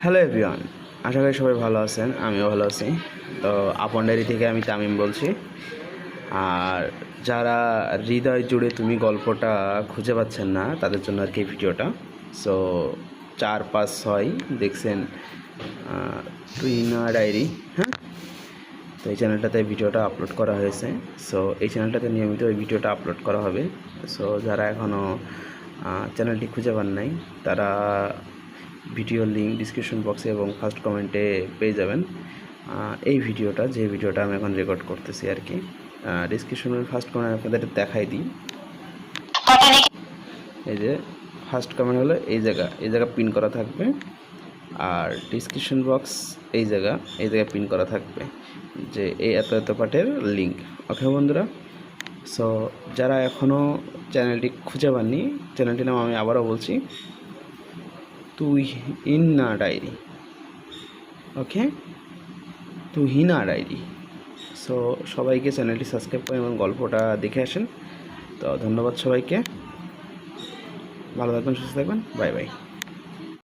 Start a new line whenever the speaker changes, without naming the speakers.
Hello everyone আশা করি সবাই ভালো আছেন আমিও ভালো আছি। তো আপন ডায়েরি থেকে আমি তামিম বলছি। আর যারা হৃদয় জুড়ে তুমি গল্পটা খুঁজে পাচ্ছেন না তাদের জন্য আর কি ভিডিওটা। সো চার পাঁচ ছয় দেখছেন আহ, তুই না ডায়েরি হ্যাঁ? তো এই চ্যানেলটাতে ভিডিওটা আপলোড করা হয়েছে। সো এই চ্যানেলটাতে নিয়মিত ওই ভিডিওটা আপলোড করা হবে। সো যারা এখনও চ্যানেলটি খুঁজে পান নাই তারা ভিডিও লিঙ্ক ডিসক্রিপশন বক্সে এবং ফার্স্ট কমেন্টে পেয়ে যাবেন। এই ভিডিওটা, যে ভিডিওটা আমি এখন রেকর্ড করতেছি আর কি ডিসক্রিপশনের ফার্স্ট কমেন্ট আপনাদের দেখাই দিই। এই যে ফার্স্ট কমেন্ট হলো এই জায়গা এই জায়গা পিন করা থাকবে। আর ডিসক্রিপশন বক্স এই জায়গা, এই জায়গায় পিন করা থাকবে। যে এই এত এত পার্টের লিঙ্ক ওকে বন্ধুরা সো যারা এখনও চ্যানেলটি খুঁজে পাননি চ্যানেলটির নাম আমি আবারও বলছি তুই ইন্না diary okay? Tuhina diary so, সবাইকে চ্যানেলটি সাবস্ক্রাইব করে এবং গল্পটা দেখে আসেন। তো, ধন্যবাদ সবাইকে। ভালো থাকবেন, সুস্থ থাকবেন। Bye bye.